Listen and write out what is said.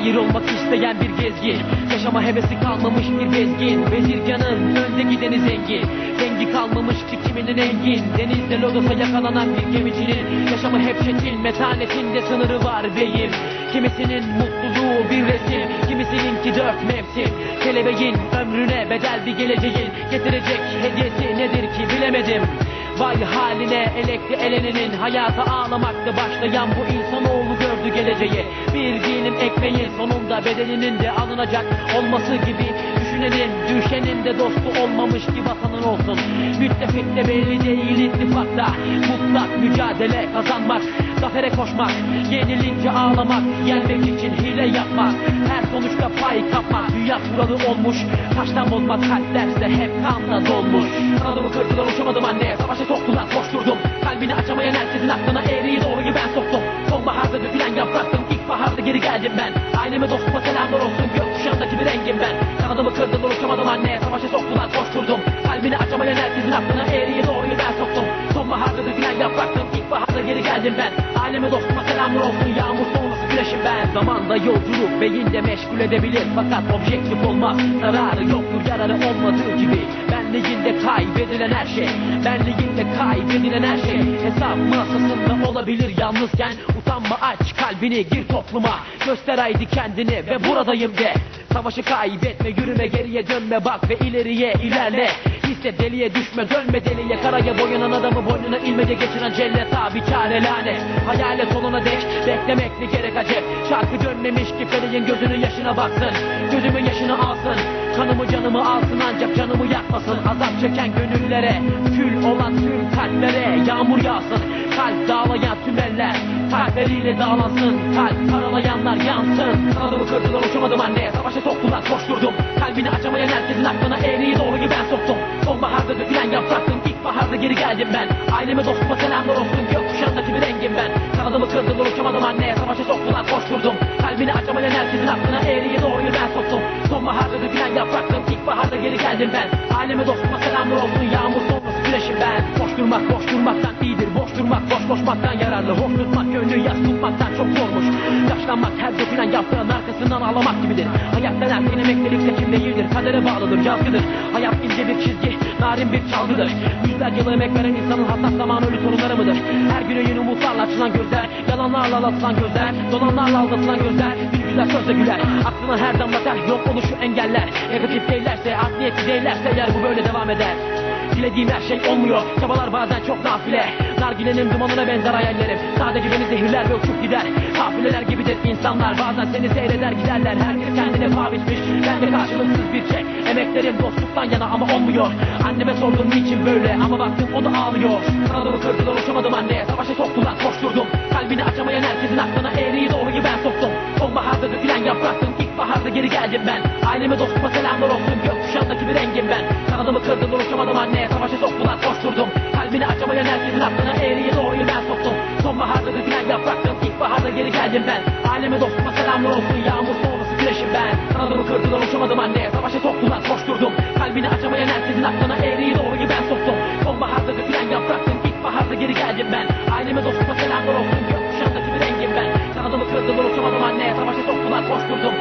şair olmak isteyen bir gezgin. Yaşama hevesi kalmamış bir bezgin Bezirganın önde gideni zengin. Rengi kalmamış ki kiminin engin Denizde lodosa yakalanan bir gemicinin Yaşamı hep şekil metanetinde sınırı var beyim Kimisinin mutluluğu bir resim Kimisinin ki dört mevsim. Kelebeğin ömrüne bedel bir geleceğin Getirecek hediyesi nedir ki bilemedim. Vay haline elekli elenenin Hayata ağlamakta başlayan bu insan geleceği. Bir dilim ekmeğin sonunda bedelinin de alınacak olması gibi Düşünenin düşenin de dostu olmamış ki vatanın olsun. Müttefik de belli değil ittifakta Mutlak mücadele kazanmak Zafere koşmak Yenilince ağlamak Yenmek için hile yapmak Her sonuçta pay kapmak Dünya kuralı olmuş Taştan bozma kalplerse hep kanla dolmuş. Kanadımı kırdılar uçamadım ben Aileme dostuma selamlar olsun. Gökkuşağındaki bir rengim ben. Kanadımı kırdılar uçamadım anne. Savaşa soktular koşturdum. Kalbini açamayan herkesin aklına eğriyi doğruyu ben soktum. Sonbaharda dökülen yapraktım. İlkbaharda geri geldim ben. Aileme dostuma selamlar olsun. Yağmur sonrası güneşim ben. Zamanda yolculuk beyinde meşgul edebilir. Fakat objektif olmaz Zararı yoktur. Yararı olmadığı gibi Benliğinde kaybedilen her şey. Benliğinde kaybedilen her şey. Hesap masasında olabilir yalnızken Utanma aç kalbini gir topluma. Göster haydi kendini ve buradayım de. Savaşı kaybetme yürüme geriye dönme bak ve ileriye ilerle Hisset deliye düşme dönme deliye. Karaya boyanan adamı boynuna ilmece geçiren cellet abi çare lanet. Hayale sonuna dek beklemek ne gerek acep? Şarkı dönmemiş ki feleğin gözünün yaşına baksın. Gözümün yaşını alsın. Kanımı canımı alsın ancak canımı yakmasın. Azap çeken gönüllere Kül olan tüm kalplere Yağmur yağsın. Kalp dağlayan tüm eller Kalpleriyle dağlansın. Kalp paralayanlar yansın. Kanadımı kırdılar uçamadım anne Savaşa soktular koşturdum. Kalbini açamayan herkesin aklına eğriyi doğruyu ben soktum geri geldim ben. Aileme dostuma selamlar olsun. Gökkuşağındaki bir rengim ben. Kanadımı kırdılar uçamadım anne Savaşa soktular koşturdum. Kalbini açamayan herkesin aklına eğriyi doğruyu ben soktum. Sonbaharda dökülen yapraktım İlkbaharda geri geldim ben. Aileme dostuma selamlar olsun. Yağmur sonrası güneşim ben. Boş durmak boş durmaktan iyidir. Boş durmak boş koşmaktan yararlı. Hoş tutmak gönlü yaz tutmaktan çok zormuş. Yaşlanmak her dökülen yaprağın arkasından ağlamak gibidir. Hayat denen emeklilik seçim değildir. Kadere bağlıdır yazgıdır Hayat ince bir çizgi narin bir çalgıdır. Yüzlerce yıl emek veren insanın hassas zamanı ölü sorunları mıdır? Her güne yeni umutlarla açılan gözler Yalanlarla aldatılan gözler Dolanlarla aldatılan gözler Bir güzel sözle güler. Aklına her damla ter yok oluşu engeller. Negatif değillerse art değillerse eğer bu böyle devam eder. Dilediğim her şey olmuyor. Çabalar bazen çok nafile Nargilenin dumanına benzer hayallerim. Sadece beni zehirler ve uçup gider. Kafileler gibidir insanlar. Bazen seni seyreder giderler. Herkes kendine biçmiş Ben de karşılıksız bir şey. Emeklerim dostluktan yana ama olmuyor. Anneme sordum niçin böyle? Ama baktım o da ağlıyor. Kanadımı kırdılar uçamadım anne Savaşa soktular koşturdum. Kalbini açamayan herkesin aklına eğriyi doğruyu ben soktum. Sonbaharda dökülen yapraktım. İlkbaharda geri geldim ben. Aileme dostuma selamlar olsun. Gökkuşağındaki bir rengim ben. Kanadımı kırdılar uçamadım anne Savaşa soktular koşturdum Gelen herkesin aklına eğri ben soktum. Sonbaharda dökülen yapraktan ilkbaharda geri geldim ben. Aileme dostuma selamlar olsun yağmur sonrası güneşim ben. Kanadımı kırdılar uçamadım anne savaşa soktular koşturdum. Kalbini açamayan herkesin aklına eğri yıl o yıl ben soktum. Sonbaharda dökülen yapraktan ilkbaharda geri geldim ben. Aileme dostuma selamlar olsun gökkuşağındaki bir rengim ben. Kanadımı kırdılar uçamadım anne savaşa soktular koşturdum.